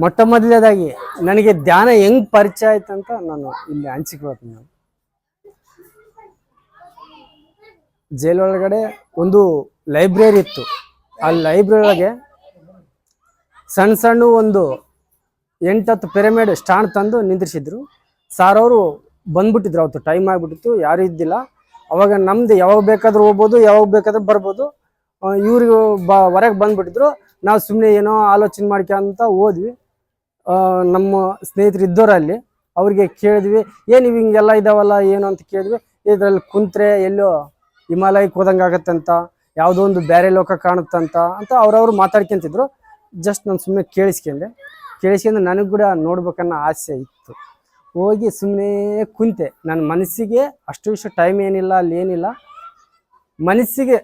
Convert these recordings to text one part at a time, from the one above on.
ಮೊಟ್ಟ ಮೊದಲನೇದಾಗಿ ನನಗೆ ಧ್ಯಾನ ಹೆಂಗ್ ಪರಿಚಯ ಆಯ್ತು ಅಂತ ನಾನು ಇಲ್ಲಿ ಹಂಚಿಕೊಳ್ತೀನಿ ನಾನು. ಒಳಗಡೆ ಒಂದು ಲೈಬ್ರರಿ ಇತ್ತು. ಆ ಲೈಬ್ರರಿ ಒಳಗೆ ಸಣ್ಣ ಸಣ್ಣ ಒಂದು ಎಂಟತ್ತು ಪಿರಮಿಡ್ ಸ್ಟಾಂಡ್ ತಂದು ನಿಂದ್ರಿಸಿದ್ರು. ಸಾರ್ ಅವರು ಬಂದ್ಬಿಟ್ಟಿದ್ರು ಅವತ್ತು, ಟೈಮ್ ಆಗಿಬಿಟ್ಟಿತ್ತು, ಯಾರು ಇದ್ದಿಲ್ಲ. ಅವಾಗ ನಮ್ದು ಯಾವಾಗ ಬೇಕಾದ್ರೂ ಹೋಗ್ಬೋದು, ಯಾವಾಗ ಬೇಕಾದ್ರೂ ಬರ್ಬೋದು. ಇವ್ರಿಗೆ ಬ, ಹೊರಗೆ ಬಂದ್ಬಿಟ್ಟಿದ್ರು. ನಾವು ಸುಮ್ಮನೆ ಏನೋ ಆಲೋಚನೆ ಮಾಡ್ಕೊಂತ ಹೋದ್ವಿ. ನಮ್ಮ ಸ್ನೇಹಿತರು ಇದ್ದವ್ರು ಅಲ್ಲಿ ಅವ್ರಿಗೆ ಕೇಳಿದ್ವಿ ಏನು ಹಿಂಗೆಲ್ಲ ಇದಾವಲ್ಲ, ಏನು? ಅಂತ ಕೇಳಿದ್ವಿ. ಇದ್ರಲ್ಲಿ ಕುಂತ್ರೆ ಎಲ್ಲೋ ಹಿಮಾಲಯಕ್ಕೆ ಹೋದಂಗೆ ಅಂತ ಯಾವುದೋ ಒಂದು ಬೇರೆ ಲೋಕ ಕಾಣುತ್ತಂತ ಅಂತ ಅವ್ರವ್ರು ಮಾತಾಡ್ಕೊಂತಿದ್ರು. ಜಸ್ಟ್ ನಾನು ಸುಮ್ಮನೆ ಕೇಳಿಸ್ಕೊಂಡೆ. ಕೇಳಿಸ್ಕೊಂಡು ನನಗೆ ಕೂಡ ನೋಡ್ಬೇಕನ್ನೋ ಆಸೆ ಇತ್ತು. ಹೋಗಿ ಸುಮ್ಮನೆ ಕುಂತೆ. ನನ್ನ ಮನಸ್ಸಿಗೆ ಅಷ್ಟು ವಿಷಯ ಟೈಮ್ ಏನಿಲ್ಲ, ಅಲ್ಲಿ ಏನಿಲ್ಲ. ಮನಸ್ಸಿಗೆ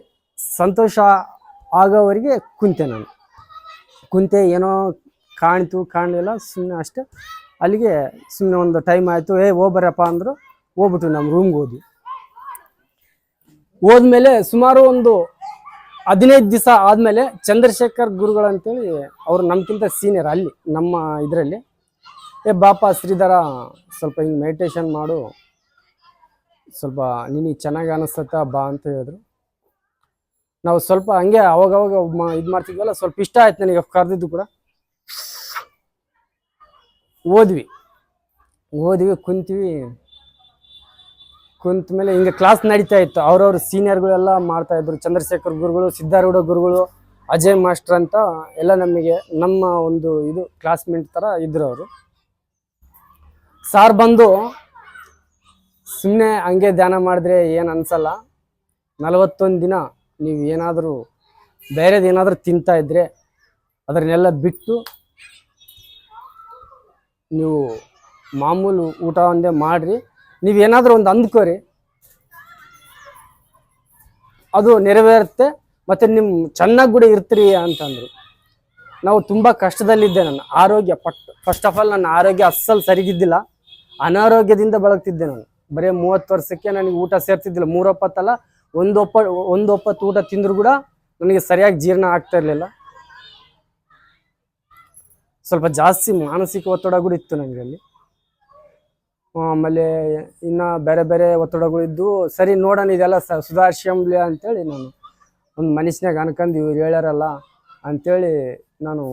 ಸಂತೋಷ ಆಗೋವರೆಗೆ ಕುಂತೆ ನಾನು. ಕುಂತೆ ಏನೋ ಕಾಣ್ತು ಕಾಣಲಿಲ್ಲ ಸುಮ್ಮನೆ ಅಷ್ಟೇ. ಅಲ್ಲಿಗೆ ಸುಮ್ಮನೆ ಒಂದು ಟೈಮ್ ಆಯಿತು, ಏ, ಹೋಗ್ಬರಪ್ಪ ಅಂದರು. ಹೋಗ್ಬಿಟ್ವಿ ನಮ್ಮ ರೂಮ್ಗೆ ಹೋದ್ವಿ. ಹೋದ್ಮೇಲೆ ಸುಮಾರು ಒಂದು ಹದಿನೈದು ದಿವಸ ಆದಮೇಲೆ ಚಂದ್ರಶೇಖರ್ ಗುರುಗಳು ಅಂತೇಳಿ ಅವರು ನಮ್ಗಿಂತ ಸೀನಿಯರ್ ಅಲ್ಲಿ, ನಮ್ಮ ಇದರಲ್ಲಿ. ಏ, ಬಾಪ, ಶ್ರೀಧರ, ಸ್ವಲ್ಪ ಹಿಂಗೆ ಮೆಡಿಟೇಷನ್ ಮಾಡು. ಸ್ವಲ್ಪ ನಿನಗೆ ಚೆನ್ನಾಗಿ ಅನಿಸ್ತತ್ತ ಬಾ ಅಂತ ಹೇಳಿದ್ರು. ನಾವು ಸ್ವಲ್ಪ ಹಂಗೆ ಅವಾಗವಾಗ ಇದು ಮಾಡ್ತಿದ್ವಲ್ಲ, ಸ್ವಲ್ಪ ಇಷ್ಟ ಆಯ್ತು ನನಗೆ ಕರೆದಿದ್ದು ಕೂಡ. ಓದ್ವಿ. ಓದ್ವಿ, ಕುಂತೀವಿ. ಕುಂತ ಮೇಲೆ ಹಿಂಗೆ ಕ್ಲಾಸ್ ನಡೀತಾ ಇತ್ತು. ಅವ್ರವ್ರ ಸೀನಿಯರ್ಗಳೆಲ್ಲ ಮಾಡ್ತಾ ಇದ್ರು. ಚಂದ್ರಶೇಖರ್ ಗುರುಗಳು ಸಿದ್ಧಾರೂಢ ಗುರುಗಳು, ಅಜಯ್ ಮಾಸ್ಟರ್ ಅಂತ ಎಲ್ಲ ನಮಗೆ, ನಮ್ಮ ಒಂದು ಇದು ಕ್ಲಾಸ್ಮೇಟ್ ಥರ ಇದ್ರು ಅವರು. ಸಾರ್ ಬಂದು ಸುಮ್ಮನೆ ಹಂಗೆ ಧ್ಯಾನ ಮಾಡಿದ್ರೆ ಏನು ಅನಿಸಲ್ಲ. ನಲವತ್ತೊಂದು ದಿನ ನೀವು ಏನಾದರೂ ಬೇರೆದೇನಾದರೂ ತಿಂತಾ ಇದ್ರೆ ಅದನ್ನೆಲ್ಲ ಬಿಟ್ಟು ನೀವು ಮಾಮೂಲು ಊಟ ಒಂದೇ ಮಾಡಿರಿ ನೀವೇನಾದರೂ ಒಂದು ಅಂದ್ಕೋರಿ. ಅದು ನೆರವೇರುತ್ತೆ, ಮತ್ತು ನಿಮ್ಮ ಚೆನ್ನಾಗಿ ಕೂಡ ಇರ್ತೀರಿ ಅಂತಂದರು. ನಾವು ತುಂಬ ಕಷ್ಟದಲ್ಲಿದ್ದೆ ನಾನು, ಆರೋಗ್ಯ ಪಟ್ ಫಸ್ಟ್ ಆಫ್ ಆಲ್ ನನ್ನ ಆರೋಗ್ಯ ಅಸ್ಸಲು ಸರಿಗಿದ್ದಿಲ್ಲ, ಅನಾರೋಗ್ಯದಿಂದ ಬಳಗ್ತಿದ್ದೆ ನಾನು. ಬರೀ ಮೂವತ್ತು ವರ್ಷಕ್ಕೆ ನನಗೆ ಊಟ ಸೇರ್ತಿದ್ದಿಲ್ಲ ಮೂರೊಪ್ಪತ್ತಲ್ಲ ಒಂದೊಪ್ಪ ಒಂದೊಪ್ಪತ್ತು ಊಟ ತಿಂದರೂ ಕೂಡ ನನಗೆ ಸರಿಯಾಗಿ ಜೀರ್ಣ ಆಗ್ತಾ ಇರಲಿಲ್ಲ. ಸ್ವಲ್ಪ ಜಾಸ್ತಿ ಮಾನಸಿಕ ಒತ್ತಡ ಕೂಡ ಇತ್ತು ನನಗೆ ಅಲ್ಲಿ. ಆಮೇಲೆ ಇನ್ನು ಬೇರೆ ಬೇರೆ ಒತ್ತಡಗಳು ಇದ್ದು, ಸರಿ ನೋಡೋಣ ಇದೆಲ್ಲ ಸ ಸುಧಾರಿಸ್ಕೊಂಬ್ಲಿ ಅಂತೇಳಿ ನಾನು ಒಂದು ಮನುಷ್ಯನಾಗ ಅನ್ಕಂದು ಇವ್ರು ಹೇಳ್ಯಾರಲ್ಲ ಅಂಥೇಳಿ ನಾನು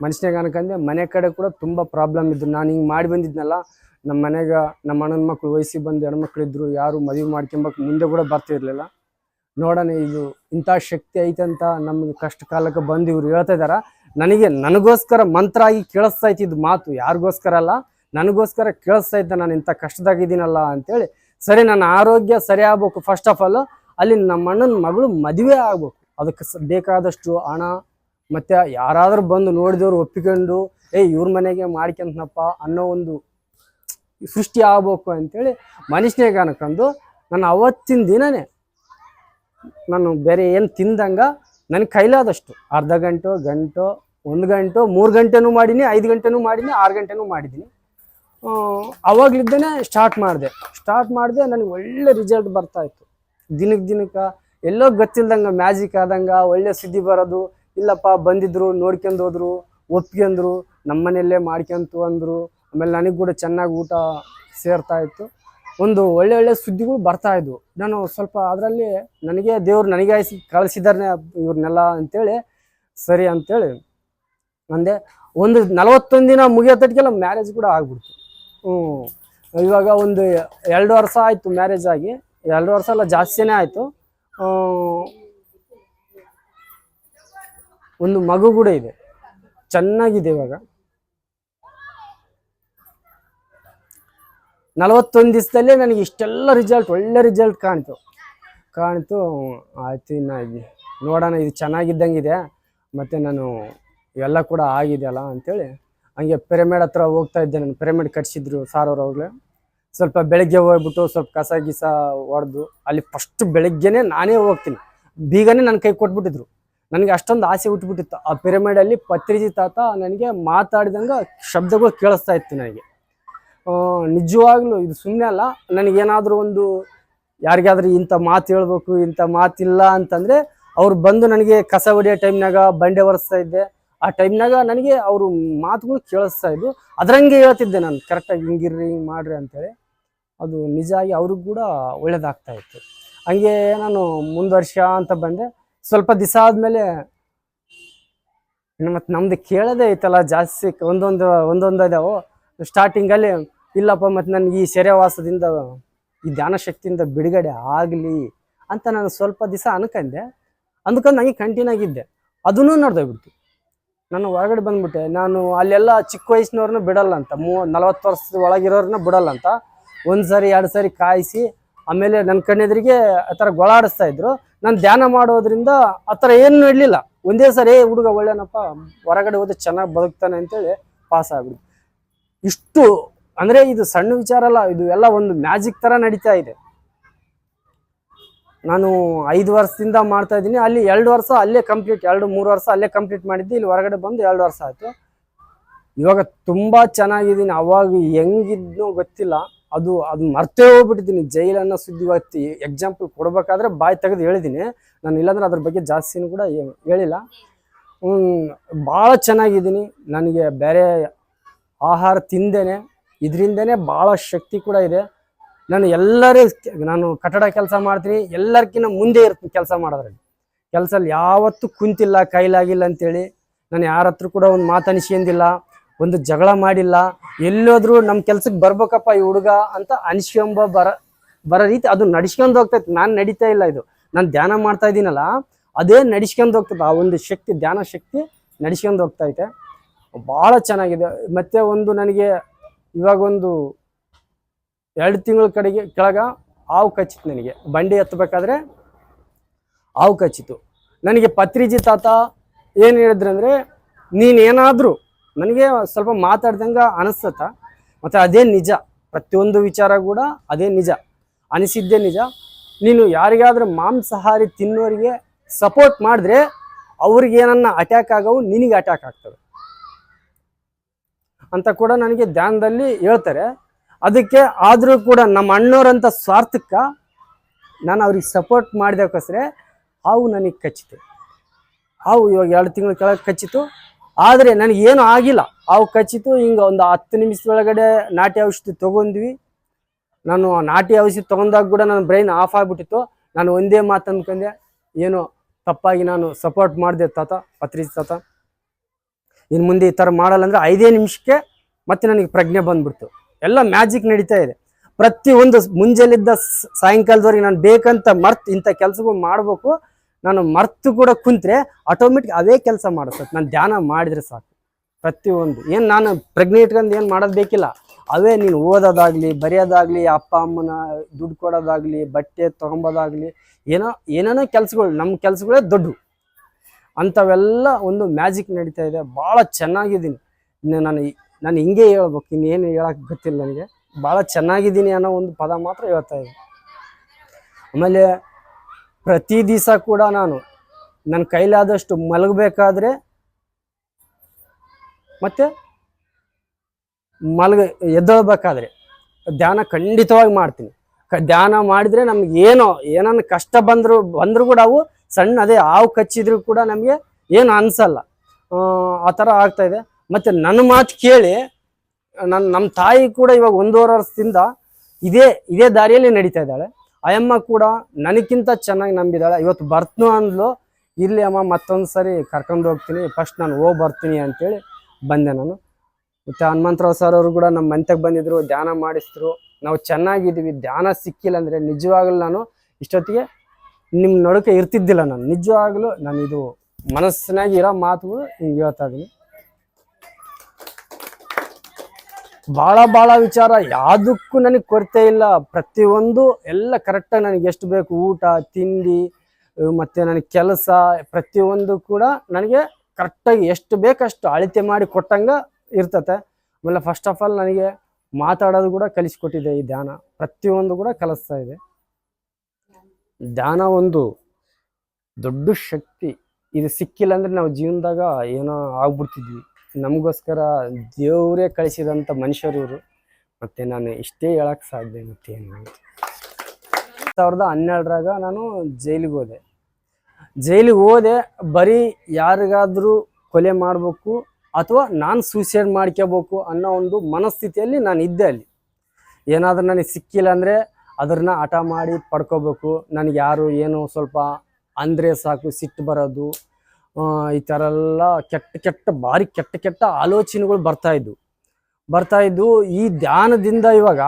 ಮನುಷ್ಯನಾಗ ಅನ್ಕಂದೆ ಮನೆ ಕಡೆ ಕೂಡ ತುಂಬ ಪ್ರಾಬ್ಲಮ್ ಇದ್ದು, ನಾನು ಹಿಂಗೆ ಮಾಡಿ ಬಂದಿದ್ನಲ್ಲ ನಮ್ಮ ಮನೆಗ ನಮ್ಮ ಅಣ್ಣನ ಮಕ್ಕಳು ವಯಸ್ಸಿಗೆ ಬಂದು ಹೆಣ್ಮಕ್ಳು ಇದ್ದರು ಯಾರು ಮದುವೆ ಮಾಡ್ಕೊಂಬಕ್ಕೆ ಮುಂದೆ ಕೂಡ ಬರ್ತಿರ್ಲಿಲ್ಲ ನೋಡೋಣ ಇದು ಇಂಥ ಶಕ್ತಿ ಐತೆ ಅಂತ ನಮಗೆ ಕಷ್ಟ ಕಾಲಕ್ಕೆ ಬಂದು ಇವ್ರು ಹೇಳ್ತಾ ಇದಾರ ನನಗೆ ನನಗೋಸ್ಕರ ಮಂತ್ರ ಆಗಿ ಕೇಳಿಸ್ತಾ ಮಾತು ಯಾರಿಗೋಸ್ಕರ ಅಲ್ಲ, ನನಗೋಸ್ಕರ ಕೇಳಿಸ್ತಾ ಇದ್ದ ನಾನು ಇಂಥ ಕಷ್ಟದಾಗಿದ್ದೀನಲ್ಲ ಅಂತೇಳಿ ಸರಿ, ನನ್ನ ಆರೋಗ್ಯ ಸರಿ ಆಗ್ಬೇಕು ಫಸ್ಟ್ ಆಫ್ ಆಲ್ ಅಲ್ಲಿ ನಮ್ಮ ಅಣ್ಣನ ಮಗಳು ಮದುವೆ ಆಗ್ಬೇಕು. ಅದಕ್ಕೆ ಬೇಕಾದಷ್ಟು ಹಣ, ಮತ್ತು ಯಾರಾದರೂ ಬಂದು ನೋಡಿದವ್ರು ಒಪ್ಪಿಕೊಂಡು ಏ ಇವ್ರ ಮನೆಗೆ ಮಾಡ್ಕೊಂತನಪ್ಪ ಅನ್ನೋ ಒಂದು ಸೃಷ್ಟಿ ಆಗ್ಬೇಕು ಅಂತೇಳಿ ಮನುಷ್ಯನೇ ಕಾಣ್ಕೊಂಡು ನಾನು ಅವತ್ತಿನ ದಿನನೇ ನಾನು ಬೇರೆ ಏನು ತಿಂದಂಗ ನನಗೆ ಕೈಲಾದಷ್ಟು ಅರ್ಧ ಗಂಟೆ ಗಂಟೆ, ಒಂದು ಗಂಟೆ, ಮೂರು ಗಂಟೆನೂ ಮಾಡೀನಿ, ಐದು ಗಂಟೆನೂ ಮಾಡೀನಿ, ಆರು ಗಂಟೆನೂ ಮಾಡಿದ್ದೀನಿ ಅವಾಗ್ಲಿದ್ದೇನೆ ಸ್ಟಾರ್ಟ್ ಮಾಡಿದೆ. ಸ್ಟಾರ್ಟ್ ಮಾಡಿದೆ, ನನಗೆ ಒಳ್ಳೆ ರಿಸಲ್ಟ್ ಬರ್ತಾ ಇತ್ತು. ದಿನಕ್ಕೆ ದಿನಕ್ಕೆ ಎಲ್ಲೋ ಗೊತ್ತಿಲ್ದಂಗೆ ಮ್ಯಾಜಿಕ್ ಆದಂಗೆ, ಒಳ್ಳೆ ಸುದ್ದಿ ಬರೋದು, ಇಲ್ಲಪ್ಪ ಬಂದಿದ್ರು, ನೋಡ್ಕೊಂಡು ಹೋದ್ರು ಒಪ್ಕೊಂಡ್ರು ನಮ್ಮ ಮನೆಯಲ್ಲೇ ಮಾಡ್ಕೊಂತು ಅಂದರು, ಆಮೇಲೆ ನನಗೆ ಕೂಡ ಚೆನ್ನಾಗಿ ಊಟ ಸೇರ್ತಾ ಇತ್ತು. ಒಂದು ಒಳ್ಳೆ ಒಳ್ಳೆ ಸುದ್ದಿಗಳು ಬರ್ತಾ ಇದ್ವು. ನಾನು ಸ್ವಲ್ಪ ಅದರಲ್ಲಿ ನನಗೆ ದೇವ್ರು ನನಗೆ ಆಯ್ಸಿ ಇವ್ರನ್ನೆಲ್ಲ ಅಂತೇಳಿ ಸರಿ ಅಂತೇಳಿ ಅಂದೆ. ಒಂದು ನಲವತ್ತೊಂದು ದಿನ ಮುಗಿಯೋತಟ್ಟಿಗೆಲ್ಲ ಮ್ಯಾರೇಜ್ ಕೂಡ ಆಗ್ಬಿಡ್ತು. ಹ್ಞೂ ಇವಾಗ ಒಂದು ಎರಡು ವರ್ಷ ಆಯಿತು ಮ್ಯಾರೇಜ್ ಆಗಿ. ಎರಡು ವರ್ಷ ಎಲ್ಲ ಜಾಸ್ತಿನೇ ಆಯಿತು. ಒಂದು ಮಗು ಕೂಡ ಇದೆ. ಚೆನ್ನಾಗಿದೆ ಇವಾಗ. ನಲವತ್ತೊಂದು ದಿವಸದಲ್ಲೇ ನನಗೆ ಇಷ್ಟೆಲ್ಲ ರಿಸಲ್ಟ್ ಒಳ್ಳೆ ರಿಸಲ್ಟ್ ಕಾಣ್ತು. ಕಾಣ್ತು, ಆಯ್ತು ಇನ್ನು ನೋಡೋಣ, ಇದು ಚೆನ್ನಾಗಿದ್ದಂಗಿದೆ, ಮತ್ತು ನಾನು ಇವೆಲ್ಲ ಕೂಡ ಆಗಿದೆಯಲ್ಲ ಅಂಥೇಳಿ ಹಂಗೆ ಪಿರಮಿಡ್ ಹತ್ರ ಹೋಗ್ತಾ ಇದ್ದೆ. ನಾನು ಪಿರಮಿಡ್ ಕಟ್ಸಿದ್ರು ಸಾರ್ ಅವ್ರು ಅವಾಗಲೇ ಸ್ವಲ್ಪ ಬೆಳಗ್ಗೆ ಹೋಗ್ಬಿಟ್ಟು ಸ್ವಲ್ಪ ಕಸ ಗಿಸ ಹೊಡೆದು ಅಲ್ಲಿ ಫಸ್ಟ್ ಬೆಳಗ್ಗೆನೇ ನಾನೇ ಹೋಗ್ತೀನಿ. ಬೀಗನೇ ನನ್ನ ಕೈ ಕೊಟ್ಬಿಟ್ಟಿದ್ರು. ನನಗೆ ಅಷ್ಟೊಂದು ಆಸೆ ಹುಟ್ಬಿಟ್ಟಿತ್ತು. ಆ ಪಿರಮಿಡಲ್ಲಿ ಪತ್ರಿಜಿ ತಾತ ನನಗೆ ಮಾತಾಡಿದಂಗೆ ಶಬ್ದಗಳು ಕೇಳಿಸ್ತಾ ಇತ್ತು ನನಗೆ. ನಿಜವಾಗ್ಲೂ ಇದು ಸುಮ್ಮನೆ ಅಲ್ಲ, ನನಗೇನಾದರೂ ಒಂದು ಯಾರಿಗಾದ್ರೂ ಇಂಥ ಮಾತು ಹೇಳ್ಬೇಕು, ಇಂಥ ಮಾತಿಲ್ಲ ಅಂತಂದರೆ ಅವ್ರು ಬಂದು ನನಗೆ ಕಸ ಹೊಡಿಯೋ ಟೈಮ್ನಾಗ ಬಂಡೆ ಒರೆಸ್ತಾ ಇದ್ದೆ. ಆ ಟೈಮ್ನಾಗ ನನಗೆ ಅವರು ಮಾತುಗಳು ಕೇಳಿಸ್ತಾ ಇದ್ದು ಅದರಂಗೆ ಹೇಳ್ತಿದ್ದೆ ನಾನು ಕರೆಕ್ಟಾಗಿ ಹಿಂಗಿರ್ರಿ, ಹಿಂಗೆ ಮಾಡ್ರಿ ಅಂತೇಳಿ. ಅದು ನಿಜ ಆಗಿ ಅವ್ರಿಗೂ ಕೂಡ ಒಳ್ಳೇದಾಗ್ತಾ ಇತ್ತು. ಹಂಗೆ ನಾನು ಮುಂದುವರ್ಷ ಅಂತ ಬಂದೆ. ಸ್ವಲ್ಪ ದಿವಸ ಆದಮೇಲೆ, ಮತ್ತು ನಮ್ದು ಕೇಳೋದೇ ಐತಲ್ಲ, ಜಾಸ್ತಿ ಒಂದೊಂದು ಒಂದೊಂದು ಇದಾವೆ. ಸ್ಟಾರ್ಟಿಂಗಲ್ಲಿ ಇಲ್ಲಪ್ಪ ಮತ್ತು ನನಗೆ ಈ ಸೆರೆವಾಸದಿಂದ ಈ ಧ್ಯಾನ ಶಕ್ತಿಯಿಂದ ಬಿಡುಗಡೆ ಆಗಲಿ ಅಂತ ನಾನು ಸ್ವಲ್ಪ ದಿವಸ ಅನ್ಕಂಡೆ. ಅಂದ್ಕೊಂಡು ನನಗೆ ಕಂಟಿನ್ಯೂ ಆಗಿದ್ದೆ. ಅದನ್ನೂ ನಡೆದೋಗ್ಬಿಡ್ತು. ನಾನು ಹೊರಗಡೆ ಬಂದ್ಬಿಟ್ಟೆ. ನಾನು ಅಲ್ಲೆಲ್ಲ ಚಿಕ್ಕ ವಯಸ್ಸಿನವ್ರನ್ನ ಬಿಡಲ್ಲ ಅಂತ ಮೂ ನಲವತ್ತು ವರ್ಷದ ಒಳಗಿರೋರನ್ನ ಬಿಡಲ್ಲ ಅಂತ ಒಂದು ಸರಿ ಎರಡು ಸರಿ ಕಾಯಿಸಿ ಆಮೇಲೆ ನನ್ನ ಕಣ್ಣೆದರಿಗೆ ಆ ಥರ ಗೊಳಾಡಿಸ್ತಾ ಇದ್ರು. ನಾನು ಧ್ಯಾನ ಮಾಡೋದ್ರಿಂದ ಆ ಥರ ಏನು ಇಡಲಿಲ್ಲ ಒಂದೇ ಸರಿ "ಏ, ಹುಡುಗ ಒಳ್ಳೆನಪ್ಪ ಹೊರಗಡೆ ಹೋದ್ರೆ ಚೆನ್ನಾಗಿ ಬದುಕ್ತಾನೆ ಅಂತೇಳಿ ಪಾಸ್ ಆಗ್ಬಿಡ್ತು. ಇಷ್ಟು ಅಂದರೆ ಇದು ಸಣ್ಣ ವಿಚಾರ ಅಲ್ಲ, ಇದು ಎಲ್ಲ ಒಂದು ಮ್ಯಾಜಿಕ್ ಥರ ನಡೀತಾ ಇದೆ. ನಾನು ಐದು ವರ್ಷದಿಂದ ಮಾಡ್ತಾ ಇದ್ದೀನಿ, ಅಲ್ಲಿ ಎರಡು ವರ್ಷ ಅಲ್ಲೇ ಕಂಪ್ಲೀಟ್, ಎರಡು ಮೂರು ವರ್ಷ ಅಲ್ಲೇ ಕಂಪ್ಲೀಟ್ ಮಾಡಿದ್ದೆ, ಇಲ್ಲಿ ಹೊರಗಡೆ ಬಂದು ಎರಡು ವರ್ಷ ಆಯಿತು. ಇವಾಗ ತುಂಬ ಚೆನ್ನಾಗಿದ್ದೀನಿ, ಅವಾಗ ಹೆಂಗಿದ್ನೋ ಗೊತ್ತಿಲ್ಲ, ಅದು ಅದು ಮರ್ತೇ ಹೋಗ್ಬಿಟ್ಟಿದ್ದೀನಿ, ಜೈಲನ್ನು ಸುದ್ದಿ ಇವತ್ತು ಎಕ್ಸಾಂಪಲ್ ಕೊಡಬೇಕಾದ್ರೆ ಬಾಯಿ ತೆಗೆದು ಹೇಳಿದ್ದೀನಿ. ನಾನು ಇಲ್ಲಾಂದ್ರೆ ಅದ್ರ ಬಗ್ಗೆ ಜಾಸ್ತಿನೂ ಕೂಡ ಹೇಳಿಲ್ಲ. ಹೇಳಿಲ್ಲ ಭಾಳ ಚೆನ್ನಾಗಿದ್ದೀನಿ, ನನಗೆ ಬೇರೆ ಆಹಾರ ತಿಂದೇನೆ ಇದರಿಂದನೇ ಭಾಳ ಶಕ್ತಿ ಕೂಡ ಇದೆ. ನಾನು ಎಲ್ಲರೂ ನಾನು ಕಟ್ಟಡ ಕೆಲಸ ಮಾಡ್ತೀನಿ, ಎಲ್ಲರ್ಕಿನ್ನ ಮುಂದೆ ಇರ್ತೀನಿ ಕೆಲಸ ಮಾಡೋದ್ರಲ್ಲಿ. ಕೆಲಸಲ್ಲಿ ಯಾವತ್ತೂ ಕುಂತಿಲ್ಲ, ಕೈಲಾಗಿಲ್ಲ ಅಂತೇಳಿ. ನಾನು ಯಾರ ಹತ್ರ ಕೂಡ ಒಂದು ಮಾತನಿಸ್ಕೊಂಡಿಲ್ಲ ಒಂದು ಜಗಳ ಮಾಡಿಲ್ಲ. ಎಲ್ಲೋದ್ರೂ ನಮ್ಮ ಕೆಲ್ಸಕ್ಕೆ ಬರ್ಬೇಕಪ್ಪ ಈ ಹುಡುಗ ಅಂತ ಅನಿಸ್ಕೊಂಬ ಬರ, ಬರೋ ರೀತಿ ಅದು ನಡ್ಸ್ಕೊಂಡು ಹೋಗ್ತೈತೆ. ನಾನು ನಡೀತಾ ಇಲ್ಲ ಇದು. ನಾನು ಧ್ಯಾನ ಮಾಡ್ತಾ ಇದ್ದೀನಲ್ಲ, ಅದೇ ನಡ್ಸ್ಕೊಂಡು ಹೋಗ್ತದೆ. ಆ ಒಂದು ಶಕ್ತಿ, ಧ್ಯಾನ ಶಕ್ತಿ ನಡ್ಸ್ಕೊಂಡು ಹೋಗ್ತೈತೆ ಭಾಳ ಚೆನ್ನಾಗಿದೆ. ಮತ್ತೆ ಒಂದು ನನಗೆ ಇವಾಗ ಒಂದು ಎರಡು ತಿಂಗಳ ಕಡೆಗೆ ಕೆಳಗೆ ಹಾವು ಕಚ್ಚಿತ್ತು ನನಗೆ. ಬಂಡಿ ಎತ್ತಬೇಕಾದ್ರೆ ಹಾವು ಕಚ್ಚಿತು ನನಗೆ ಪತ್ರಿಜಿ ತಾತ ಏನು ಹೇಳಿದ್ರಂದ್ರೆ ನೀನೇನಾದರೂ ನನಗೆ ಸ್ವಲ್ಪ ಮಾತಾಡ್ದಂಗೆ ಅನಿಸ್ತತ, ಮತ್ತು ಅದೇ ನಿಜ, ಪ್ರತಿಯೊಂದು ವಿಚಾರ ಕೂಡ ಅದೇ ನಿಜ, ಅನಿಸಿದ್ದೇ ನಿಜ. ನೀನು ಯಾರಿಗಾದ್ರೂ ಮಾಂಸಾಹಾರಿ ತಿನ್ನೋರಿಗೆ ಸಪೋರ್ಟ್ ಮಾಡಿದ್ರೆ ಅವ್ರಿಗೆ ಏನನ್ನ ಅಟ್ಯಾಕ್ ಆಗವು, ನಿನಗೆ ಅಟ್ಯಾಕ್ ಆಗ್ತವೆ. ಅಂತ ಕೂಡ ನನಗೆ ಧ್ಯಾನದಲ್ಲಿ ಹೇಳ್ತಾರೆ. ಅದಕ್ಕೆ ಆದರೂ ಕೂಡ ನಮ್ಮ ಅಣ್ಣವರಂಥ ಸ್ವಾರ್ಥಕ್ಕೆ ನಾನು ಅವ್ರಿಗೆ ಸಪೋರ್ಟ್ ಮಾಡಿದಕ್ಕೋಸ್ಕರ ಹಾವು ನನಗೆ ಕಚ್ಚಿತು. ಹಾವು ಇವಾಗ ಎರಡು ತಿಂಗಳ ಕೆಳಗೆ ಕಚ್ಚಿತು. ಆದರೆ ನನಗೇನು ಆಗಿಲ್ಲ. ಹಾವು ಕಚ್ಚಿತು, ಹಿಂಗೆ ಒಂದು ಹತ್ತು ನಿಮಿಷದೊಳಗಡೆ ನಾಟಿ ಔಷಧಿ ತೊಗೊಂಡ್ವಿ. ನಾನು ನಾಟಿ ಔಷಧಿ ತೊಗೊಂಡಾಗ ಕೂಡ ನನ್ನ ಬ್ರೈನ್ ಆಫ್ ಆಗಿಬಿಟ್ಟಿತ್ತು. ನಾನು ಒಂದೇ ಮಾತು ಅಂದ್ಕೊಂಡೆ ಏನೋ ತಪ್ಪಾಗಿ ನಾನು ಸಪೋರ್ಟ್ ಮಾಡಿದೆ ತಾತ ಪತ್ರಿಸ್ ತಾತ. ಇನ್ನು ಮುಂದೆ ಈ ಥರ ಮಾಡಲ್ಲ ಅಂದರೆ ಐದೇ ನಿಮಿಷಕ್ಕೆ ಮತ್ತೆ ನನಗೆ ಪ್ರಜ್ಞೆ ಬಂದ್ಬಿಡ್ತು. ಎಲ್ಲ ಮ್ಯಾಜಿಕ್ ನಡೀತಾ ಇದೆ. ಪ್ರತಿಯೊಂದು ಮುಂಜಾನಿದ್ದ ಸಾಯಂಕಾಲದವರೆಗೆ ನಾನು ಬೇಕಂತ ಮರ್ತು ಇಂಥ ಕೆಲಸಗಳು ಮಾಡಬೇಕು. ನಾನು ಮರ್ತು ಕೂಡ ಕುಂತ್ರೆ ಆಟೋಮೆಟಿಕ್ ಅದೇ ಕೆಲಸ ಮಾಡುತ್ತೆ ನಾನು ಧ್ಯಾನ ಮಾಡಿದರೆ ಸಾಕು. ಪ್ರತಿಯೊಂದು ಏನು ನಾನು ಪ್ರಜ್ಞೆ ಇಟ್ಕೊಂಡು ಏನು ಮಾಡೋದು ಬೇಕಿಲ್ಲ. ಅವೇ ನೀನು ಓದೋದಾಗ್ಲಿ, ಬರೆಯೋದಾಗಲಿ, ಅಪ್ಪ ಅಮ್ಮನ ದುಡ್ಡು ಕೊಡೋದಾಗಲಿ, ಬಟ್ಟೆ ತೊಗೊಂಬೋದಾಗಲಿ, ಏನೋ, ಏನೇನೋ ಕೆಲಸಗಳು. ನಮ್ಮ ಕೆಲಸಗಳೇ ದೊಡ್ಡವು ಅಂಥವೆಲ್ಲ ಒಂದು ಮ್ಯಾಜಿಕ್ ನಡೀತಾ ಇದೆ. ಭಾಳ ಚೆನ್ನಾಗಿದ್ದೀನಿ. ಇನ್ನು ನಾನು ನಾನು ಹಿಂಗೆ ಹೇಳ್ಬೇಕು, ಇನ್ನೇನು ಹೇಳಕ್ಕೆ ಗೊತ್ತಿಲ್ಲ ನನಗೆ. ಭಾಳ ಚೆನ್ನಾಗಿದ್ದೀನಿ ಅನ್ನೋ ಒಂದು ಪದ ಮಾತ್ರ ಹೇಳ್ತಾ ಇದ್ದೀನಿ. ಆಮೇಲೆ ಪ್ರತಿ ದಿವಸ ಕೂಡ ನಾನು ನನ್ನ ಕೈಲಾದಷ್ಟು ಮಲಗಬೇಕಾದ್ರೆ ಮತ್ತೆ ಮಲಗ ಎದ್ದೇಳ್ಬೇಕಾದ್ರೆ ಧ್ಯಾನ ಖಂಡಿತವಾಗಿ ಮಾಡ್ತೀನಿ. ಧ್ಯಾನ ಮಾಡಿದ್ರೆ ನಮ್ಗೆ ಏನೋ ಏನನ್ನ ಕಷ್ಟ ಬಂದರೂ ಬಂದರೂ ಕೂಡ ಅವು ಸಣ್ಣ ಅದೇ ಹಾವು ಕಚ್ಚಿದ್ರು ಕೂಡ ನಮಗೆ ಏನು ಅನ್ಸಲ್ಲ. ಆ, ಥರ ಆಗ್ತಾ ಇದೆ. ಮತ್ತೆ ನನ್ನ ಮಾತು ಕೇಳಿ ನನ್ನ ನಮ್ಮ ತಾಯಿ ಕೂಡ ಇವಾಗ ಒಂದೂವರೆ ವರ್ಷದಿಂದ ಇದೇ ಇದೇ ದಾರಿಯಲ್ಲಿ ನಡೀತಾ ಇದ್ದಾಳೆ. ಅಯ್ಯಮ್ಮ ಕೂಡ ನನಗಿಂತ ಚೆನ್ನಾಗಿ ನಂಬಿದಾಳೆ. ಇವತ್ತು ಬರ್ತನು ಅಂದ್ಲು. ಇರಲಿ ಅಮ್ಮ ಮತ್ತೊಂದು ಸರಿ ಕರ್ಕೊಂಡು ಹೋಗ್ತೀನಿ. ಫಸ್ಟ್ ನಾನು ಹೋಗಿ ಬರ್ತೀನಿ ಅಂತೇಳಿ ಬಂದೆ ನಾನು. ಮತ್ತು ಹನುಮಂತರಾವ್ ಸರ್ ಅವರು ಕೂಡ ನಮ್ಮ ಮಂತ್ಯಕ್ಕೆ ಬಂದಿದ್ರು ಧ್ಯಾನ ಮಾಡಿಸಿದ್ರು. ನಾವು ಚೆನ್ನಾಗಿದ್ದೀವಿ. ಧ್ಯಾನ ಸಿಕ್ಕಿಲ್ಲ ಅಂದರೆ ನಿಜವಾಗಲೂ ನಾನು ಇಷ್ಟೊತ್ತಿಗೆ ನಿಮ್ಮ ನಡುಕೆ ಇರ್ತಿದ್ದಿಲ್ಲ ನಾನು. ನಿಜವಾಗ್ಲೂ ನಾನು ಇದು ಮನಸ್ಸಿನಾಗ ಇರೋ ಮಾತುಗಳು ಹಿಂಗೆ ಹೇಳ್ತಾ ಇದ್ದೀನಿ ಭಾಳ ಭಾಳ ವಿಚಾರ, ಯಾವುದಕ್ಕೂ ನನಗೆ ಕೊರತೆ ಇಲ್ಲ. ಪ್ರತಿಯೊಂದು ಎಲ್ಲ ಕರೆಕ್ಟಾಗಿ ನನಗೆ ಎಷ್ಟು ಬೇಕು, ಊಟ, ತಿಂಡಿ, ಮತ್ತು ನನಗೆ ಕೆಲಸ, ಪ್ರತಿಯೊಂದು ಕೂಡ ನನಗೆ ಕರೆಕ್ಟಾಗಿ ಎಷ್ಟು ಬೇಕಷ್ಟು ಅಳತೆ ಮಾಡಿ ಕೊಟ್ಟಂಗೆ ಇರ್ತತೆ. ಆಮೇಲೆ ಫಸ್ಟ್ ಆಫ್ ಆಲ್ ನನಗೆ ಮಾತಾಡೋದು ಕೂಡ ಕಲಿಸ್ಕೊಟ್ಟಿದೆ ಈ ಧ್ಯಾನ. ಪ್ರತಿಯೊಂದು ಕೂಡ ಕಲಿಸ್ತಾ ಇದೆ. ಧ್ಯಾನ ಒಂದು ದೊಡ್ಡ ಶಕ್ತಿ. ಇದು ಸಿಕ್ಕಿಲ್ಲ ಅಂದ್ರೆ ನಾವು ಜೀವನದಾಗ ಏನೋ ಆಗ್ಬಿಡ್ತಿದ್ವಿ. ನಮಗೋಸ್ಕರ ದೇವರೇ ಕಳಿಸಿದಂಥ ಮನುಷ್ಯರು ಇವರು. ಮತ್ತೆ ನಾನು ಇಷ್ಟೇ ಹೇಳಕ್ ಸಾಧ್ಯ ಮತ್ತೆ ಸಾವಿರದ ಹನ್ನೆರಡರಾಗ ನಾನು ಜೈಲಿಗೆ ಹೋದೆ. ಜೈಲಿಗೆ ಹೋದೆ, ಬರೀ ಯಾರಿಗಾದರೂ ಕೊಲೆ ಮಾಡಬೇಕು ಅಥವಾ ನಾನು ಸೂಸೈಡ್ ಮಾಡ್ಕೋಬೇಕು ಅನ್ನೋ ಒಂದು ಮನಸ್ಥಿತಿಯಲ್ಲಿ ನಾನು ಇದ್ದೆ ಅಲ್ಲಿ. ಏನಾದರೂ ನನಗೆ ಸಿಕ್ಕಿಲ್ಲ ಅಂದರೆ ಅದನ್ನ ಹಠ ಮಾಡಿ ಪಡ್ಕೋಬೇಕು. ನನಗೆ ಯಾರು ಏನು ಸ್ವಲ್ಪ ಅಂದರೆ ಸಾಕು, ಸಿಟ್ಟು ಬರೋದು ಈ ಥರ ಎಲ್ಲ ಕೆಟ್ಟ ಕೆಟ್ಟ, ಭಾರಿ ಕೆಟ್ಟ ಕೆಟ್ಟ ಆಲೋಚನೆಗಳು ಬರ್ತಾ ಇದ್ವು. ಈ ಧ್ಯಾನದಿಂದ ಇವಾಗ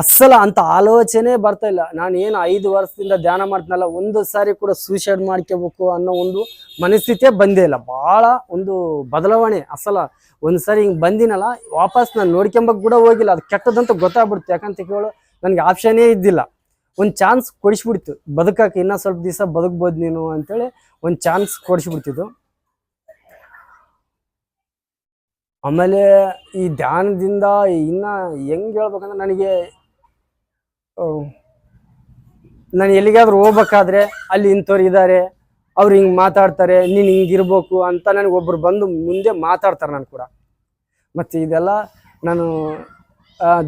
ಅಸಲ ಅಂತ ಆಲೋಚನೆ ಬರ್ತಾ ಇಲ್ಲ. ನಾನು ಏನು ಐದು ವರ್ಷದಿಂದ ಧ್ಯಾನ ಮಾಡ್ತೀನಲ್ಲ, ಒಂದು ಸಾರಿ ಕೂಡ ಸೂಸೈಡ್ ಮಾಡ್ಕೋಬೇಕು ಅನ್ನೋ ಒಂದು ಮನಸ್ಥಿತಿಯೇ ಬಂದೇ ಇಲ್ಲ. ಭಾಳ ಒಂದು ಬದಲಾವಣೆ. ಅಸಲ ಒಂದು ಸಾರಿ ಹಿಂಗೆ ಬಂದಿನಲ್ಲ, ವಾಪಸ್ ನಾನು ನೋಡ್ಕೊಂಬಕ್ಕೆ ಕೂಡ ಹೋಗಿಲ್ಲ. ಅದು ಕೆಟ್ಟದಂತ ಗೊತ್ತಾಗ್ಬಿಡ್ತು. ಯಾಕಂತ ಕೇಳು ನನಗೆ ಆಪ್ಷನ್ನೇ ಇದ್ದಿಲ್ಲ. ಒಂದು ಚಾನ್ಸ್ ಕೊಡಿಸ್ಬಿಡ್ತು. ಬದುಕಕ್ಕೆ ಇನ್ನೂ ಸ್ವಲ್ಪ ದಿವಸ ಬದುಕ್ಬೋದು ನೀನು ಅಂತೇಳಿ ಒಂದು ಚಾನ್ಸ್ ಕೊಡಿಸ್ಬಿಡ್ತಿದ್ದು. ಆಮೇಲೆ ಈ ಧ್ಯಾನದಿಂದ ಇನ್ನು ಹೆಂಗೆ ಹೇಳ್ಬೇಕಂದ್ರೆ ನನಗೆ ನಾನು ಎಲ್ಲಿಗಾದ್ರೂ ಹೋಗ್ಬೇಕಾದ್ರೆ ಅಲ್ಲಿ ಇಂಥವ್ರು ಇದ್ದಾರೆ, ಅವ್ರು ಹಿಂಗೆ ಮಾತಾಡ್ತಾರೆ, ನೀನು ಹಿಂಗಿರ್ಬೇಕು ಅಂತ ನನಗೆ ಒಬ್ಬರು ಬಂದು ಮುಂದೆ ಮಾತಾಡ್ತಾರೆ ನಾನು ಕೂಡ. ಮತ್ತು ಇದೆಲ್ಲ ನಾನು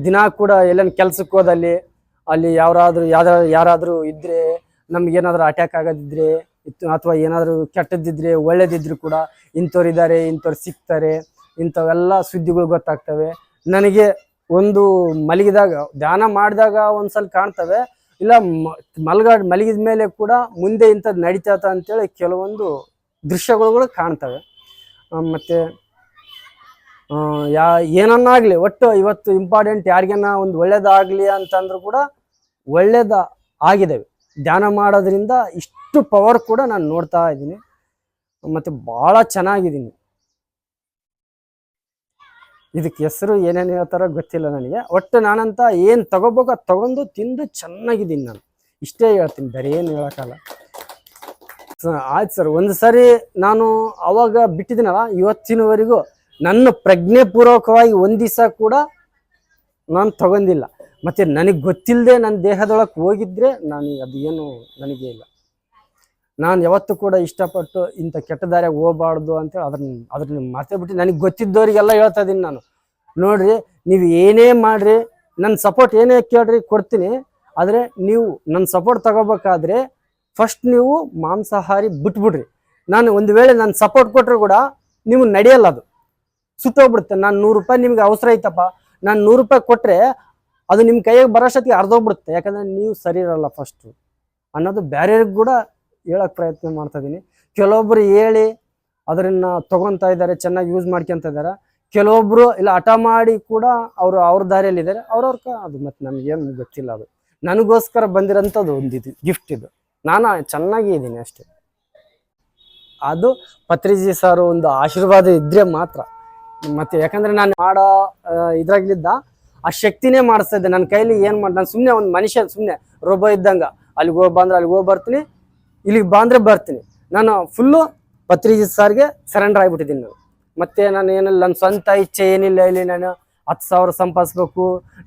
ದಿನ ಕೂಡ ಎಲ್ಲೇನು ಕೆಲ್ಸಕ್ಕೆ ಹೋದಲ್ಲಿ, ಅಲ್ಲಿ ಯಾರಾದರೂ ಯಾವ್ದಾರ ಯಾರಾದರೂ ಇದ್ದರೆ ನಮ್ಗೇನಾದ್ರೂ ಅಟ್ಯಾಕ್ ಆಗೋದಿದ್ರೆ ಅಥವಾ ಏನಾದರೂ ಕೆಟ್ಟದ್ದಿದ್ರೆ, ಒಳ್ಳೇದಿದ್ರು ಕೂಡ ಇಂಥವ್ರು ಇದ್ದಾರೆ ಇಂಥವ್ರು ಸಿಗ್ತಾರೆ ಇಂಥವೆಲ್ಲ ಸುದ್ದಿಗಳು ಗೊತ್ತಾಗ್ತವೆ. ನನಗೆ ಒಂದು ಮಲಗಿದಾಗ, ಧ್ಯಾನ ಮಾಡಿದಾಗ ಒಂದ್ಸಲ ಕಾಣ್ತವೆ, ಇಲ್ಲ ಮಲಗ, ಮಲಗಿದ ಮೇಲೆ ಕೂಡ ಮುಂದೆ ಇಂಥದ್ದು ನಡೀತದ ಅಂತೇಳಿ ಕೆಲವೊಂದು ದೃಶ್ಯಗಳು ಕಾಣ್ತವೆ. ಮತ್ತು ಯಾ, ಏನನ್ನಾಗಲಿ, ಒಟ್ಟು ಇವತ್ತು ಇಂಪಾರ್ಟೆಂಟ್ ಯಾರಿಗೇನ ಒಂದು ಒಳ್ಳೇದಾಗಲಿ ಅಂತಂದ್ರೂ ಕೂಡ ಒಳ್ಳೇದ ಆಗಿದ್ದೇವೆ ಧ್ಯಾನ ಮಾಡೋದ್ರಿಂದ ಇಷ್ಟು ಪವರ್ ಕೂಡ ನಾನು ನೋಡ್ತಾ ಇದ್ದೀನಿ. ಮತ್ತು ಭಾಳ ಚೆನ್ನಾಗಿದ್ದೀನಿ. ಇದಕ್ಕೆ ಹೆಸರು ಏನೇನು ಹೇಳ್ತಾರೋ ಗೊತ್ತಿಲ್ಲ ನನಗೆ. ಒಟ್ಟು ನಾನಂತ ಏನು ತಗೋಬೇಕು ತಗೊಂಡು ತಿಂದು ಚೆನ್ನಾಗಿದ್ದೀನಿ ನಾನು. ಇಷ್ಟೇ ಹೇಳ್ತೀನಿ, ಬೇರೆ ಏನು ಹೇಳೋಕ್ಕಲ್ಲ ಆಯ್ತು ಸರ್ ಒಂದು ಸರಿ ನಾನು ಅವಾಗ ಬಿಟ್ಟಿದ್ದೀನಲ್ಲ, ಇವತ್ತಿನವರೆಗೂ ನನ್ನ ಪ್ರಜ್ಞೆ ಪೂರ್ವಕವಾಗಿ ಒಂದು ದಿವಸ ಕೂಡ ನಾನು ತಗೊಂಡಿಲ್ಲ. ಮತ್ತೆ ನನಗೆ ಗೊತ್ತಿಲ್ಲದೆ ನನ್ನ ದೇಹದೊಳಗೆ ಹೋಗಿದ್ರೆ ನಾನು ಅದು ಏನು ನನಗೆ ಇಲ್ಲ. ನಾನು ಯಾವತ್ತೂ ಕೂಡ ಇಷ್ಟಪಟ್ಟು ಇಂಥ ಕೆಟ್ಟ ಹೋಗಬಾರ್ದು ಅಂತೇಳಿ ಅದನ್ನ ಅದನ್ನ ಮಾತೆ ಬಿಟ್ಟು ನನಗೆ ಗೊತ್ತಿದ್ದವರಿಗೆಲ್ಲ ಹೇಳ್ತಾ ಇದ್ದೀನಿ ನಾನು. ನೋಡ್ರಿ, ನೀವು ಏನೇ ಮಾಡ್ರಿ ನನ್ನ ಸಪೋರ್ಟ್ ಏನೇ ಕೇಳ್ರಿ ಕೊಡ್ತೀನಿ. ಆದರೆ ನೀವು ನನ್ನ ಸಪೋರ್ಟ್ ತಗೋಬೇಕಾದ್ರೆ ಫಸ್ಟ್ ನೀವು ಮಾಂಸಾಹಾರಿ ಬಿಟ್ಬಿಡ್ರಿ. ನಾನು ಒಂದು ವೇಳೆ ನಾನು ಸಪೋರ್ಟ್ ಕೊಟ್ಟರು ಕೂಡ ನೀವು ನಡೆಯಲ್ಲ ಅದು. ಸುತ್ತೋಗ್ಬಿಡುತ್ತೆ. ನಾನು ನೂರು ರೂಪಾಯಿ ನಿಮ್ಗೆ ಅವಸರ ಐತಪ್ಪ. ನಾನು ನೂರು ರೂಪಾಯಿ ಕೊಟ್ಟರೆ ಅದು ನಿಮ್ಮ ಕೈಯಾಗ ಬರೋಷ್ಟೊತ್ತಿಗೆ ಅರ್ಧೋಗ್ಬಿಡುತ್ತೆ. ಯಾಕಂದ್ರೆ ನೀವು ಸರಿ ಇರಲ್ಲ ಫಸ್ಟು ಅನ್ನೋದು ಬೇರೆಯವ್ರಿಗೆ ಕೂಡ ಹೇಳಕ್ ಪ್ರಯತ್ನ ಮಾಡ್ತಾ ಇದ್ದೀನಿ ಕೆಲವೊಬ್ರು ಹೇಳಿ ಅದರಿಂದ ತೊಗೊತಾ ಇದ್ದಾರೆ, ಚೆನ್ನಾಗಿ ಯೂಸ್ ಮಾಡ್ಕೊಂತ ಇದ್ದಾರೆ. ಕೆಲವೊಬ್ರು ಇಲ್ಲ, ಹಠ ಮಾಡಿ ಕೂಡ ಅವರು ಅವ್ರ ದಾರಿಯಲ್ಲಿ ಇದ್ದಾರೆ. ಅವ್ರವ್ರ ಅದು ಮತ್ತೆ ನಮಗೇನು ಗೊತ್ತಿಲ್ಲ ಅದು. ನನಗೋಸ್ಕರ ಬಂದಿರೋಂಥದ್ದು ಒಂದು ಇದು ಗಿಫ್ಟ್ ಇದು. ನಾನು ಚೆನ್ನಾಗಿ ಇದ್ದೀನಿ ಅಷ್ಟೇ. ಅದು ಪತ್ರಿಜಿ ಸಾರು ಒಂದು ಆಶೀರ್ವಾದ ಇದ್ರೆ ಮಾತ್ರ. ಮತ್ತೆ ಯಾಕಂದ್ರೆ ನಾನು ಮಾಡೋ ಇದ್ರಾಗ್ಲಿದ್ದ ಆ ಶಕ್ತಿನೇ ಮಾಡಿಸ್ತಾ ಇದ್ದೆ. ನನ್ನ ಕೈಲಿ ಏನ್ ಮಾಡಿ, ನಾನು ಸುಮ್ಮನೆ ಒಂದು ಮನುಷ್ಯ ಸುಮ್ಮನೆ ರೊಬ್ಬ ಇದ್ದಂಗ. ಅಲ್ಲಿಗೆ ಹೋಗಿ ಬಂದ್ರೆ ಅಲ್ಲಿಗೆ ಹೋಗಿ ಬರ್ತೀನಿ. ಇಲ್ಲಿಗೆ ಬಂದ್ರೆ ಬರ್ತೀನಿ. ನಾನು ಫುಲ್ಲು ಪತ್ರಿಕೆ ಸಾರಿಗೆ ಸರೆಂಡರ್ ಆಗಿಬಿಟ್ಟಿದ್ದೀನಿ ನಾನು. ಮತ್ತೆ ನಾನು ಏನಿಲ್ಲ ನನ್ನ ಸ್ವಂತ ಇಚ್ಛೆ ಏನಿಲ್ಲ ಇಲ್ಲಿ ನಾನು. ಹತ್ತು ಸಾವಿರ ಸಂಪಾದಿಸ್ಬೇಕು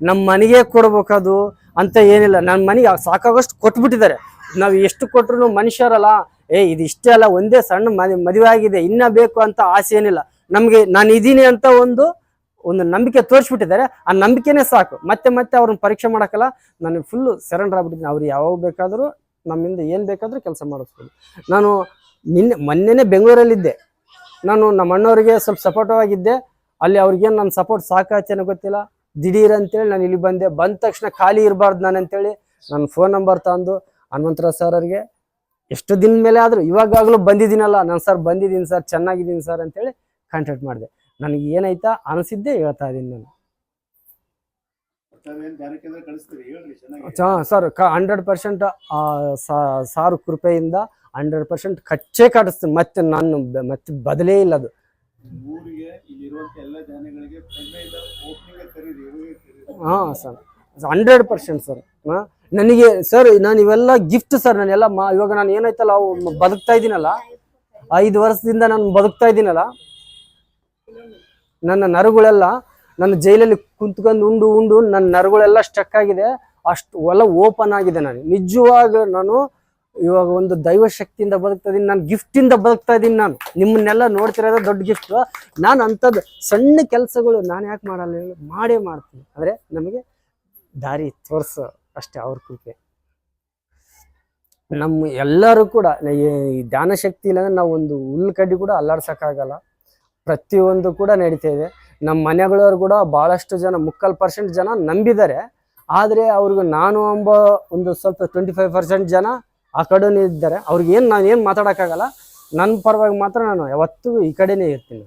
ನಮ್ಮ ಮನೆಗೆ ಕೊಡ್ಬೇಕದು ಅಂತ ಏನಿಲ್ಲ. ನನ್ನ ಮನೆಗೆ ಸಾಕಾಗೋಷ್ಟು ಕೊಟ್ಬಿಟ್ಟಿದ್ದಾರೆ. ನಾವು ಎಷ್ಟು ಕೊಟ್ರು ಮನುಷ್ಯರಲ್ಲ. ಏ ಇದು ಇಷ್ಟೇ ಅಲ್ಲ, ಒಂದೇ ಸಣ್ಣ ಮದಿ, ಮದುವೆ ಆಗಿದೆ. ಇನ್ನೂ ಬೇಕು ಅಂತ ಆಸೆ ಏನಿಲ್ಲ. ನಮಗೆ ನಾನು ಇದ್ದೀನಿ ಅಂತ ಒಂದು ಒಂದು ನಂಬಿಕೆ ತೋರಿಸ್ಬಿಟ್ಟಿದ್ದಾರೆ. ಆ ನಂಬಿಕೆನೇ ಸಾಕು. ಮತ್ತೆ ಮತ್ತೆ ಅವ್ರನ್ನ ಪರೀಕ್ಷೆ ಮಾಡೋಕ್ಕಲ್ಲ ನನಗೆ ಫುಲ್ಲು ಸರೆಂಡರ್ ಆಗ್ಬಿಟ್ಟಿದ್ದೀನಿ. ಅವ್ರು ಯಾವಾಗ ಬೇಕಾದರೂ ನಮ್ಮಿಂದ ಏನು ಬೇಕಾದರೂ ಕೆಲಸ ಮಾಡಿಸ್ಬೋದು. ನಾನು ನಿನ್ನೆ, ಮೊನ್ನೆನೇ ಬೆಂಗಳೂರಲ್ಲಿದ್ದೆ. ನಾನು ನಮ್ಮ ಅಣ್ಣವ್ರಿಗೆ ಸ್ವಲ್ಪ ಸಪೋರ್ಟಿವ್ ಆಗಿದ್ದೆ. ಅಲ್ಲಿ ಅವ್ರಿಗೇನು ನನ್ನ ಸಪೋರ್ಟ್ ಸಾಕಾಚೆನೋ ಗೊತ್ತಿಲ್ಲ. ದಿಢೀರ್ ಅಂತೇಳಿ ನಾನು ಇಲ್ಲಿ ಬಂದೆ. ಬಂದ ತಕ್ಷಣ ಖಾಲಿ ಇರಬಾರ್ದು ನಾನು ಅಂತೇಳಿ ನನ್ನ ಫೋನ್ ನಂಬರ್ ತಂದು ಹನುಮಂತರಾವ್ ಸರ್ ಅವ್ರಿಗೆ, ಎಷ್ಟು ದಿನ ಮೇಲೆ ಆದರೂ ಇವಾಗಾಗಲೂ ಬಂದಿದ್ದೀನಲ್ಲ. ನಾನು ಸರ್ ಬಂದಿದ್ದೀನಿ ಸರ್ ಚೆನ್ನಾಗಿದ್ದೀನಿ ಸರ್ ಅಂತೇಳಿ ಕಾಂಟ್ಯಾಕ್ಟ್ ಮಾಡಿದೆ. ನನಗೆ ಏನಾಯ್ತಾ ಅನಿಸಿದ್ದೆ ಹೇಳ್ತಾ ಇದ್ದೀನಿ ನಾನು. ಸರ್ ಕ ಹಂಡ್ರೆಡ್ ಪರ್ಸೆಂಟ್ ಸಾರು ಕೃಪೆಯಿಂದ ಹಂಡ್ರೆಡ್ ಪರ್ಸೆಂಟ್ ಕಚ್ಚೇ ಕಾಟಿಸ್ತೀನಿ ಮತ್ತೆ ನಾನು ಮತ್ತೆ ಬದಲೇ ಇಲ್ಲ ಅದು. ಹಾಂ ಸರ್. Hundred percent sir. ಹಾಂ? ನನಗೆ ಸರ್ ನಾನು ಇವೆಲ್ಲ ಗಿಫ್ಟ್ ಸರ್ ನಾನೆಲ್ಲ ಮಾ ಇವಾಗ ನಾನು ಏನಾಯ್ತಲ್ಲ ಬದುಕ್ತಾ ಇದ್ದೀನಲ್ಲ? ಐದು ವರ್ಷದಿಂದ ನಾನು ಬದುಕ್ತಾ ಇದ್ದೀನಲ್ಲ? ನನ್ನ ನರಗಳೆಲ್ಲ ನನ್ನ ಜೈಲಲ್ಲಿ ಕುಂತ್ಕೊಂಡು ಉಂಡು ಉಂಡು ನನ್ನ ನರಗಳೆಲ್ಲ ಸ್ಟಕ್ ಆಗಿದೆ. ಅಷ್ಟು ಒಲ ಓಪನ್ ಆಗಿದೆ ನಾನು. ನಿಜವಾಗ ನಾನು ಇವಾಗ ಒಂದು ದೈವ ಶಕ್ತಿಯಿಂದ ಬದುಕ್ತಾ ಇದ್ದೀನಿ ನಾನು ಗಿಫ್ಟಿಂದ ಬದುಕ್ತಾ ಇದ್ದೀನಿ ನಾನು. ನಿಮ್ಮನ್ನೆಲ್ಲ ನೋಡ್ತಿರೋದ ದೊಡ್ಡ ಗಿಫ್ಟ್ ನಾನು ಅಂಥದ್ದು ಸಣ್ಣ ಕೆಲಸಗಳು ನಾನು ಯಾಕೆ ಮಾಡಲ್ಲ ಹೇಳಿ, ಮಾಡೇ ಮಾಡ್ತೀನಿ. ಆದರೆ ನಮಗೆ ದಾರಿ ತೋರಿಸೋ ಅಷ್ಟೇ ಅವ್ರ ಕೃಪೆ. ನಮ್ಮ ಎಲ್ಲರೂ ಕೂಡ, ಈ ಧ್ಯಾನ ಶಕ್ತಿ ಇಲ್ಲಾಂದ್ರೆ ನಾವು ಒಂದು ಹುಲ್ಲು ಕಡ್ಡಿ ಕೂಡ ಅಲ್ಲಾಡ್ಸೋಕ್ಕಾಗಲ್ಲ. ಪ್ರತಿಯೊಂದು ಕೂಡ ನಡೀತಾ ಇದೆ. ನಮ್ಮ ಮನೆಗಳವ್ರು ಕೂಡ ಭಾಳಷ್ಟು ಜನ, ಮುಕ್ಕಾಲು ಪರ್ಸೆಂಟ್ ಜನ ನಂಬಿದ್ದಾರೆ. ಆದರೆ ಅವ್ರಿಗೆ ನಾನು ಎಂಬ ಒಂದು ಸ್ವಲ್ಪ ಟ್ವೆಂಟಿ ಫೈವ್ ಪರ್ಸೆಂಟ್ ಜನ ಆ ಕಡೆನೇ ಇದ್ದಾರೆ. ಅವ್ರಿಗೆ ಏನು ನಾನು ಏನು ಮಾತಾಡೋಕ್ಕಾಗಲ್ಲ. ನನ್ನ ಪರವಾಗಿ ಮಾತ್ರ ನಾನು ಯಾವತ್ತೂ ಈ ಕಡೆನೇ ಇರ್ತೀನಿ.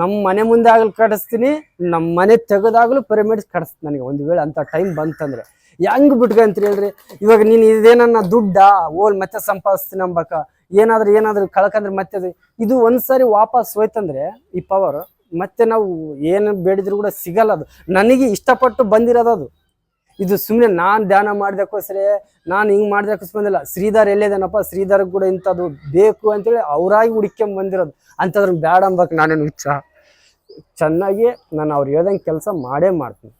ನಮ್ಮ ಮನೆ ಮುಂದೆ ಆಗಲು ಕಡಿಸ್ತೀನಿ ನಮ್ಮ ಮನೆ ತೆಗೆದಾಗಲೂ ಪಿರಮಿಡ್ಸ್ ಕಡಿಸ್ತೀನಿ ನನಗೆ. ಒಂದು ವೇಳೆ ಅಂಥ ಟೈಮ್ ಬಂತಂದ್ರೆ. ಹೆಂಗೆ ಬಿಟ್ಕೊಂತೀರಿ ಹೇಳ್ರಿ? ಇವಾಗ ನೀನು ಇದೇನನ್ನ ದುಡ್ಡ? ಓಲ್ ಮತ್ತೆ ಸಂಪಾದಿಸ್ತೀನಿ ಅಂಬಕ. ಏನಾದ್ರೂ ಏನಾದ್ರೂ ಕಳ್ಕಂದ್ರೆ ಮತ್ತೆ ಅದು ಇದು ಒಂದ್ಸರಿ ವಾಪಸ್ ಹೋಯ್ತಂದ್ರೆ ಈ ಪವರ್ ಮತ್ತೆ ನಾವು ಏನು ಬೇಡಿದ್ರು ಕೂಡ ಸಿಗಲ್ಲ ಅದು. ನನಗೆ ಇಷ್ಟಪಟ್ಟು ಬಂದಿರೋದು ಅದು. ಇದು ಸುಮ್ಮನೆ ನಾನು ಧ್ಯಾನ ಮಾಡ್ದಕ್ಕೋಸ್ಕರ ನಾನು ಹಿಂಗೆ ಮಾಡ್ದಕ್ಕೋಸ್ ಬಂದಿಲ್ಲ. ಶ್ರೀಧರ್ ಎಲ್ಲೇದೇನಪ್ಪ? ಶ್ರೀಧರ್ ಕೂಡ ಇಂಥದ್ದು ಬೇಕು ಅಂತೇಳಿ ಅವರಾಗಿ ಹುಡ್ಕೊಂಡ್ ಬಂದಿರೋದು. ಅಂಥದ್ರ ಬೇಡ ಅಂಬಕ್ಕೆ ನಾನೇನು ಹುಚ್ಚ? ಚೆನ್ನಾಗಿ ನಾನು ಅವ್ರು ಹೇಳ್ದಂಗೆ ಕೆಲಸ ಮಾಡೇ ಮಾಡ್ತೀನಿ.